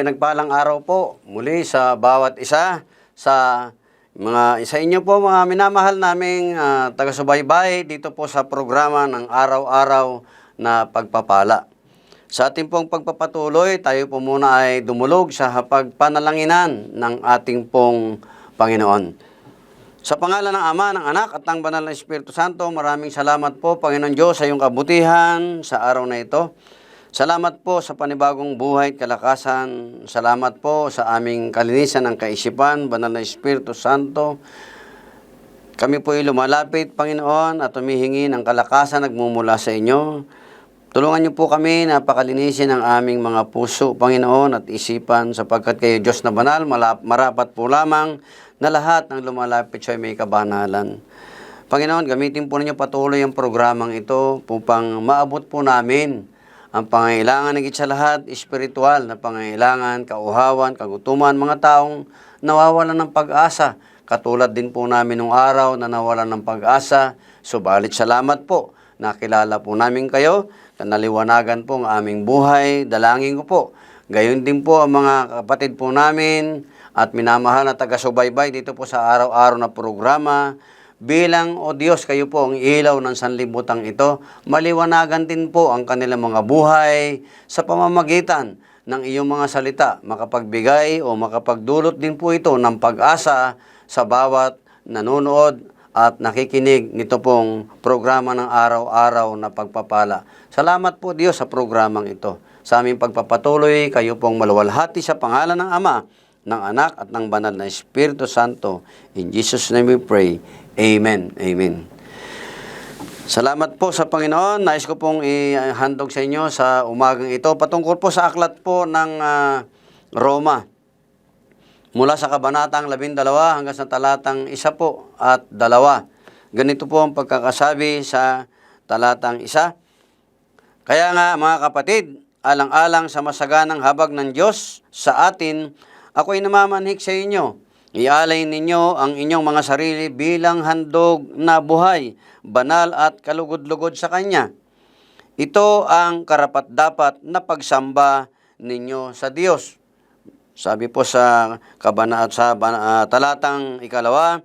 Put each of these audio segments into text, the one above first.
Pinagpalang araw po muli sa bawat isa sa mga isa inyo po mga minamahal naming ah, taga-subaybay dito po sa programa ng araw-araw na pagpapala. Sa ating pong pagpapatuloy, tayo po muna ay dumulog sa pagpanalanginan ng ating pong Panginoon. Sa pangalan ng Ama, ng Anak at ng Banal na Espiritu Santo, maraming salamat po, Panginoon Diyos, sa iyong kabutihan sa araw na ito. Salamat po sa panibagong buhay at kalakasan. Salamat po sa aming kalinisan ng kaisipan, Banal na Espiritu Santo. Kami po ay lumalapit, Panginoon, at humihingi ng kalakasan nagmumula sa inyo. Tulungan niyo po kami na pakalinisin ang aming mga puso, Panginoon, at isipan sapagkat kayo Diyos na banal, malap- marapat po lamang na lahat ng lumalapit sa may kabanalan. Panginoon, gamitin po ninyo patuloy ang programang ito upang maabot po namin ang pangailangan ng sa lahat, espiritual na pangailangan, kauhawan, kagutuman, mga taong nawawalan ng pag-asa. Katulad din po namin nung araw na nawalan ng pag-asa. Subalit salamat po, nakilala po namin kayo, naliwanagan po ang aming buhay, dalangin ko po. Gayon din po ang mga kapatid po namin at minamahal na taga-subaybay dito po sa araw-araw na programa. Bilang, o Diyos, kayo po ang ilaw ng sanlibutan ito, maliwanagan din po ang kanilang mga buhay sa pamamagitan ng iyong mga salita, makapagbigay o makapagdulot din po ito ng pag-asa sa bawat nanonood at nakikinig nito pong programa ng araw-araw na pagpapala. Salamat po Diyos sa programang ito. Sa aming pagpapatuloy, kayo pong maluwalhati sa pangalan ng Ama, ng Anak at ng Banal na Espiritu Santo. In Jesus' name we pray. Amen. Amen. Salamat po sa Panginoon. Nais ko pong ihandog sa inyo sa umagang ito patungkol po sa aklat po ng ah, Roma. Mula sa kabanatang 12 hanggang sa talatang 1 po at 2. Ganito po ang pagkakasabi sa talatang 1. Kaya nga mga kapatid, alang-alang sa masaganang habag ng Diyos sa atin, ako'y namamanhik sa inyo. Ialay ninyo ang inyong mga sarili bilang handog na buhay, banal at kalugod-lugod sa Kanya. Ito ang karapat-dapat na pagsamba ninyo sa Diyos. Sabi po sa kabana sa ah, talatang ikalawa,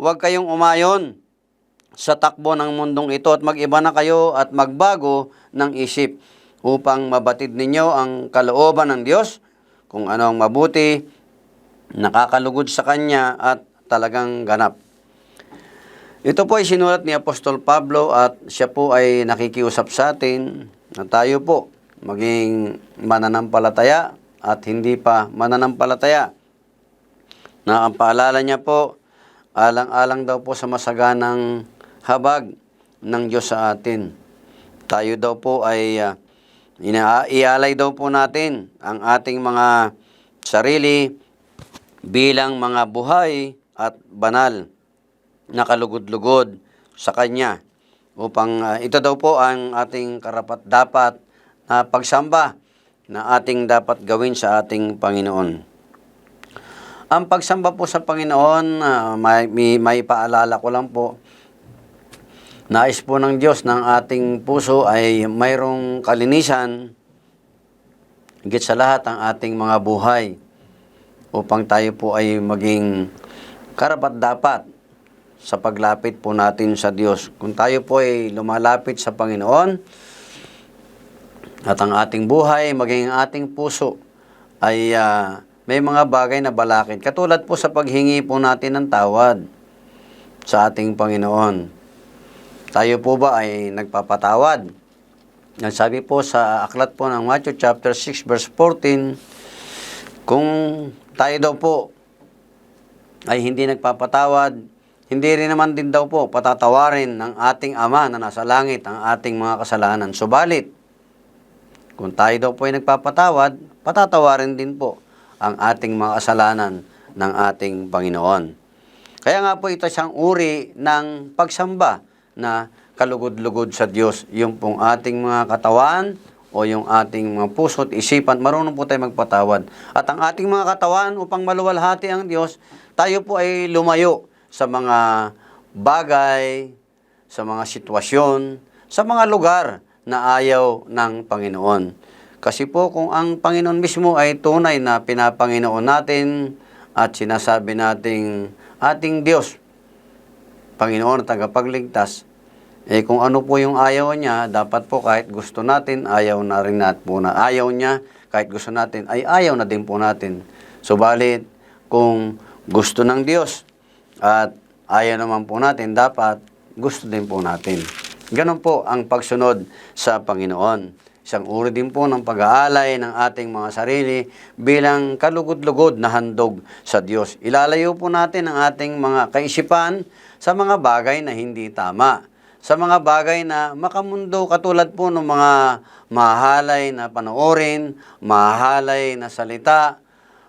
huwag kayong umayon sa takbo ng mundong ito at mag-iba na kayo at magbago ng isip upang mabatid ninyo ang kalooban ng Diyos kung ano ang mabuti, nakakalugod sa Kanya at talagang ganap. Ito po ay sinulat ni Apostol Pablo at siya po ay nakikiusap sa atin na tayo po maging mananampalataya at hindi pa mananampalataya. Na ang paalala niya po, alang-alang daw po sa masaganang habag ng Diyos sa atin. Tayo daw po ay ah, ina- daw po natin ang ating mga sarili bilang mga buhay at banal na kalugod-lugod sa Kanya. Upang ah, ito daw po ang ating karapat-dapat na pagsamba na ating dapat gawin sa ating Panginoon. Ang pagsamba po sa Panginoon, ah, may, may, may paalala ko lang po, nais po ng Diyos ng ating puso ay mayroong kalinisan, higit sa lahat ang ating mga buhay upang tayo po ay maging karapat-dapat sa paglapit po natin sa Diyos. Kung tayo po ay lumalapit sa Panginoon at ang ating buhay, maging ating puso ay ah, may mga bagay na balakid. Katulad po sa paghingi po natin ng tawad sa ating Panginoon. Tayo po ba ay nagpapatawad? Ang sabi po sa aklat po ng Matthew chapter 6 verse 14, kung tayo daw po ay hindi nagpapatawad, hindi rin naman din daw po patatawarin ng ating Ama na nasa langit ang ating mga kasalanan. Subalit, kung tayo daw po ay nagpapatawad, patatawarin din po ang ating mga kasalanan ng ating Panginoon. Kaya nga po ito siyang uri ng pagsamba na kalugod-lugod sa Diyos. Yung pong ating mga katawan o yung ating mga puso at isipan, marunong po tayo magpatawad. At ang ating mga katawan, upang maluwalhati ang Diyos, tayo po ay lumayo sa mga bagay, sa mga sitwasyon, sa mga lugar na ayaw ng Panginoon. Kasi po kung ang Panginoon mismo ay tunay na pinapanginoon natin at sinasabi nating ating Diyos, Panginoon tagapagligtas, eh kung ano po yung ayaw niya, dapat po kahit gusto natin, ayaw na rin natin po na ayaw niya, kahit gusto natin, ay ayaw na din po natin. Subalit, kung gusto ng Diyos at ayaw naman po natin, dapat gusto din po natin. Ganon po ang pagsunod sa Panginoon. Isang uri din po ng pag-aalay ng ating mga sarili bilang kalugod-lugod na handog sa Diyos. Ilalayo po natin ang ating mga kaisipan sa mga bagay na hindi tama. Sa mga bagay na makamundo katulad po ng mga mahalay na panoorin, mahalay na salita,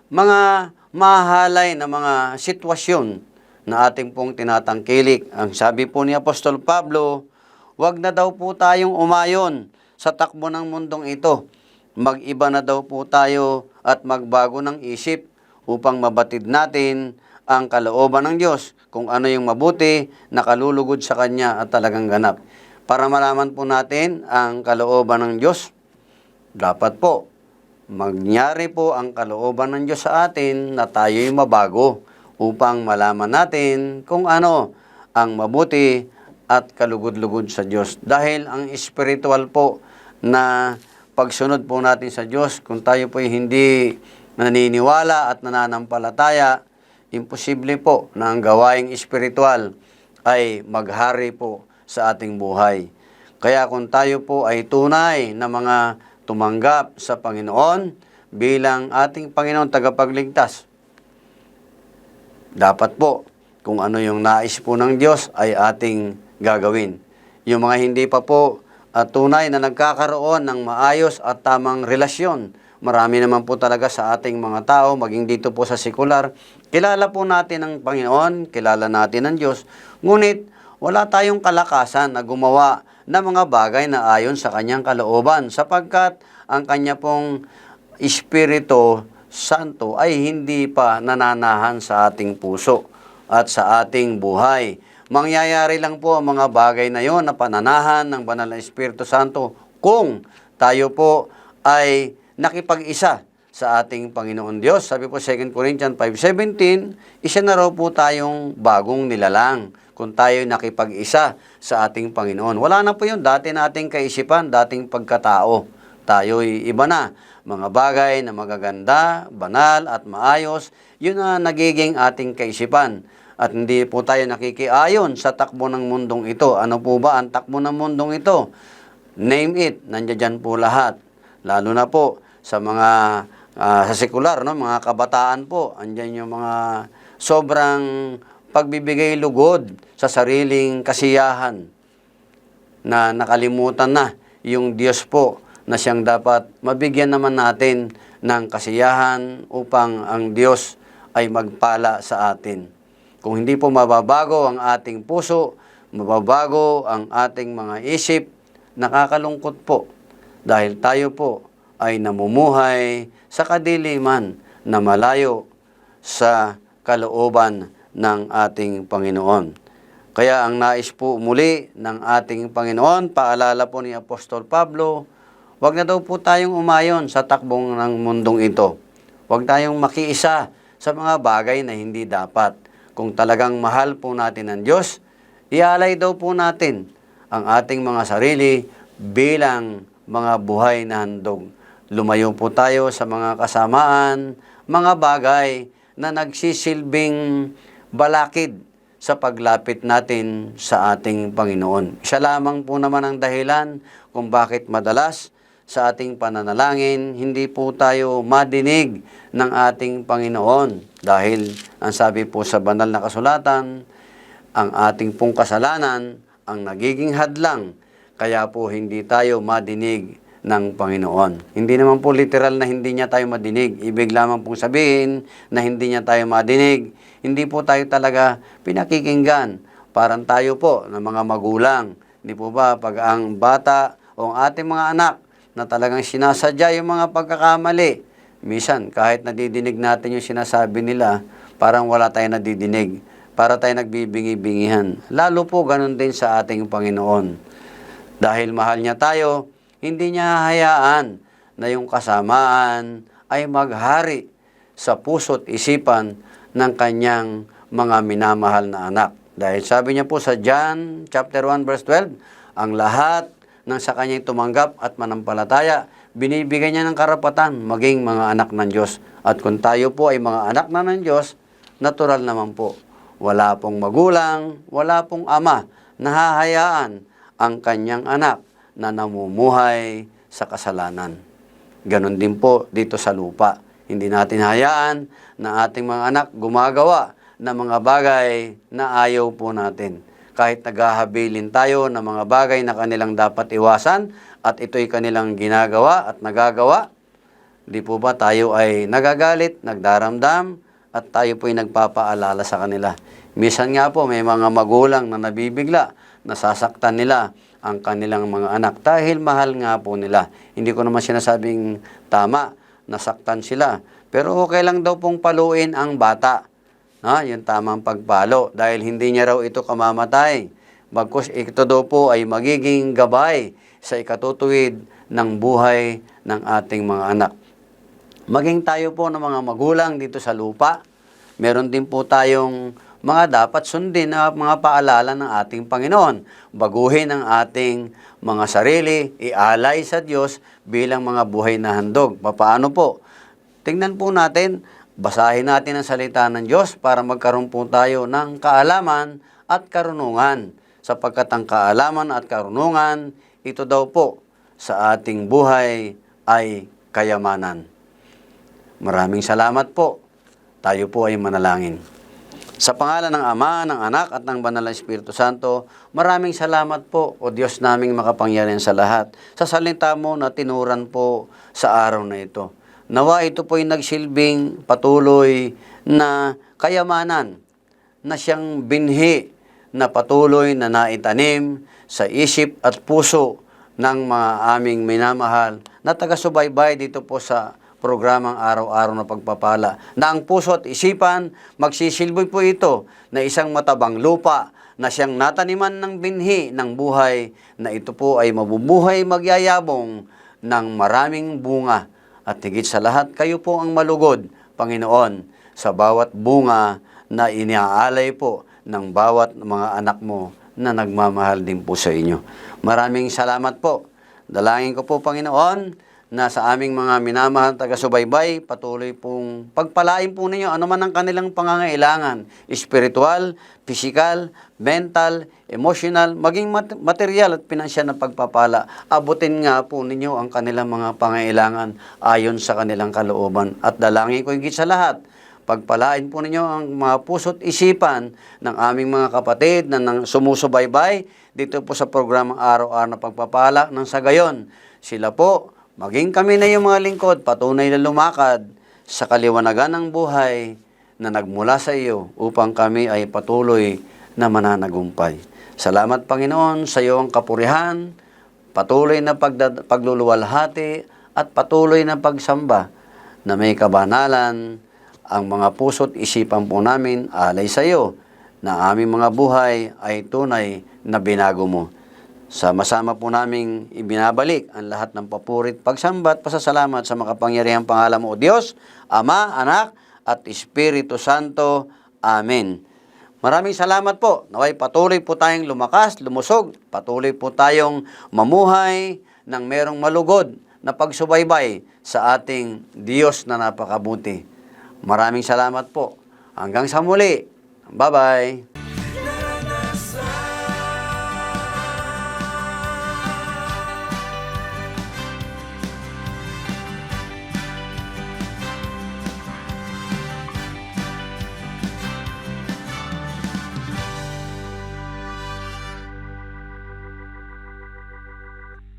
mga mahalay na mga sitwasyon na ating pong tinatangkilik. Ang sabi po ni Apostol Pablo, wag na daw po tayong umayon sa takbo ng mundong ito. Mag-iba na daw po tayo at magbago ng isip upang mabatid natin ang kalooban ng Diyos kung ano yung mabuti na kalulugod sa Kanya at talagang ganap. Para malaman po natin ang kalooban ng Diyos, dapat po Magyari po ang kalooban ng Diyos sa atin na tayo'y mabago upang malaman natin kung ano ang mabuti at kalugod-lugod sa Diyos. Dahil ang spiritual po na pagsunod po natin sa Diyos, kung tayo po hindi naniniwala at nananampalataya, imposible po na ang gawaing spiritual ay maghari po sa ating buhay. Kaya kung tayo po ay tunay na mga tumanggap sa Panginoon bilang ating Panginoon tagapagligtas. Dapat po, kung ano yung nais po ng Diyos ay ating gagawin. Yung mga hindi pa po at tunay na nagkakaroon ng maayos at tamang relasyon. Marami naman po talaga sa ating mga tao, maging dito po sa sekular, kilala po natin ang Panginoon, kilala natin ang Diyos, ngunit wala tayong kalakasan na gumawa ng mga bagay na ayon sa kanyang kalooban sapagkat ang kanya pong Espiritu Santo ay hindi pa nananahan sa ating puso at sa ating buhay. Mangyayari lang po ang mga bagay na yon na pananahan ng banal na Espiritu Santo kung tayo po ay nakipag-isa sa ating Panginoon Diyos. Sabi po 2 Corinthians 5.17, isa na raw po tayong bagong nilalang kung tayo nakipag-isa sa ating Panginoon. Wala na po yun. Dati nating kaisipan, dating pagkatao. Tayo'y iba na. Mga bagay na magaganda, banal at maayos, yun na nagiging ating kaisipan. At hindi po tayo nakikiayon sa takbo ng mundong ito. Ano po ba ang takbo ng mundong ito? Name it, nandiyan po lahat. Lalo na po sa mga ah, sa sekular, no? mga kabataan po. Andiyan yung mga sobrang pagbibigay lugod sa sariling kasiyahan na nakalimutan na yung Diyos po na siyang dapat mabigyan naman natin ng kasiyahan upang ang Diyos ay magpala sa atin. Kung hindi po mababago ang ating puso, mababago ang ating mga isip, nakakalungkot po dahil tayo po ay namumuhay sa kadiliman na malayo sa kalooban ng ating Panginoon. Kaya ang nais po muli ng ating Panginoon, paalala po ni Apostol Pablo, wag na daw po tayong umayon sa takbong ng mundong ito. Huwag tayong makiisa sa mga bagay na hindi dapat. Kung talagang mahal po natin ang Diyos, ialay daw po natin ang ating mga sarili bilang mga buhay na handog. Lumayo po tayo sa mga kasamaan, mga bagay na nagsisilbing balakid sa paglapit natin sa ating Panginoon. Siya lamang po naman ang dahilan kung bakit madalas sa ating pananalangin, hindi po tayo madinig ng ating Panginoon. Dahil ang sabi po sa banal na kasulatan, ang ating pong kasalanan ang nagiging hadlang, kaya po hindi tayo madinig ng Panginoon. Hindi naman po literal na hindi niya tayo madinig. Ibig lamang pong sabihin na hindi niya tayo madinig. Hindi po tayo talaga pinakikinggan. Parang tayo po ng mga magulang. Hindi po ba pag ang bata o ang ating mga anak na talagang sinasadya yung mga pagkakamali. Misan, kahit nadidinig natin yung sinasabi nila, parang wala tayong nadidinig. Para tayo nagbibingi-bingihan. Lalo po ganun din sa ating Panginoon. Dahil mahal niya tayo, hindi niya hahayaan na yung kasamaan ay maghari sa puso't isipan ng kanyang mga minamahal na anak. Dahil sabi niya po sa John chapter 1 verse 12, ang lahat ng sa kanyang tumanggap at manampalataya, binibigyan niya ng karapatan maging mga anak ng Diyos. At kung tayo po ay mga anak na ng Diyos, natural naman po. Wala pong magulang, wala pong ama na hahayaan ang kanyang anak na namumuhay sa kasalanan. Ganon din po dito sa lupa. Hindi natin hayaan na ating mga anak gumagawa ng mga bagay na ayaw po natin. Kahit naghahabilin tayo ng mga bagay na kanilang dapat iwasan at ito'y kanilang ginagawa at nagagawa, di po ba tayo ay nagagalit, nagdaramdam, at tayo po'y nagpapaalala sa kanila. Misan nga po, may mga magulang na nabibigla, nasasaktan nila ang kanilang mga anak dahil mahal nga po nila. Hindi ko naman sinasabing tama, nasaktan sila. Pero okay lang daw pong paluin ang bata. Ha, yung tamang pagpalo dahil hindi niya raw ito kamamatay. Bagkus ito daw po ay magiging gabay sa ikatutuwid ng buhay ng ating mga anak. Maging tayo po ng mga magulang dito sa lupa, meron din po tayong mga dapat sundin na mga paalala ng ating Panginoon. Baguhin ang ating mga sarili, ialay sa Diyos bilang mga buhay na handog. Paano po? Tingnan po natin, basahin natin ang salita ng Diyos para magkaroon po tayo ng kaalaman at karunungan. Sapagkat ang kaalaman at karunungan, ito daw po sa ating buhay ay kayamanan. Maraming salamat po. Tayo po ay manalangin. Sa pangalan ng Ama, ng Anak at ng Banal na Espiritu Santo, maraming salamat po, O Diyos naming makapangyarihan sa lahat, sa salita mo na tinuran po sa araw na ito. Nawa ito po ay nagsilbing patuloy na kayamanan na siyang binhi na patuloy na naitanim sa isip at puso ng mga aming minamahal na taga-subaybay dito po sa programang araw-araw na pagpapala na ang puso at isipan magsisilbi po ito na isang matabang lupa na siyang nataniman ng binhi ng buhay na ito po ay mabubuhay magyayabong ng maraming bunga at higit sa lahat kayo po ang malugod Panginoon sa bawat bunga na iniaalay po ng bawat mga anak mo na nagmamahal din po sa inyo. Maraming salamat po. Dalangin ko po, Panginoon, na sa aming mga minamahal taga-subaybay, patuloy pong pagpalain po ninyo ano man ang kanilang pangangailangan, spiritual, physical, mental, emotional, maging mat- material at pinansyal na pagpapala. Abutin nga po ninyo ang kanilang mga pangangailangan ayon sa kanilang kalooban. At dalangin ko higit sa lahat, Pagpalain po ninyo ang mga puso't isipan ng aming mga kapatid na nang sumusubaybay dito po sa programang araw-araw na pagpapala ng sa gayon. Sila po, maging kami na yung mga lingkod, patunay na lumakad sa kaliwanagan ng buhay na nagmula sa iyo upang kami ay patuloy na mananagumpay. Salamat Panginoon sa iyo ang kapurihan, patuloy na pagdad- pagluluwalhati at patuloy na pagsamba na may kabanalan ang mga puso't isipan po namin alay sa iyo na aming mga buhay ay tunay na binago mo. Sama-sama po naming ibinabalik ang lahat ng papurit, pagsamba at pasasalamat sa makapangyarihang pangalan mo, O Diyos, Ama, Anak, at Espiritu Santo. Amen. Maraming salamat po. Naway patuloy po tayong lumakas, lumusog. Patuloy po tayong mamuhay ng merong malugod na pagsubaybay sa ating Diyos na napakabuti. Maraming salamat po. Hanggang sa muli. Bye-bye.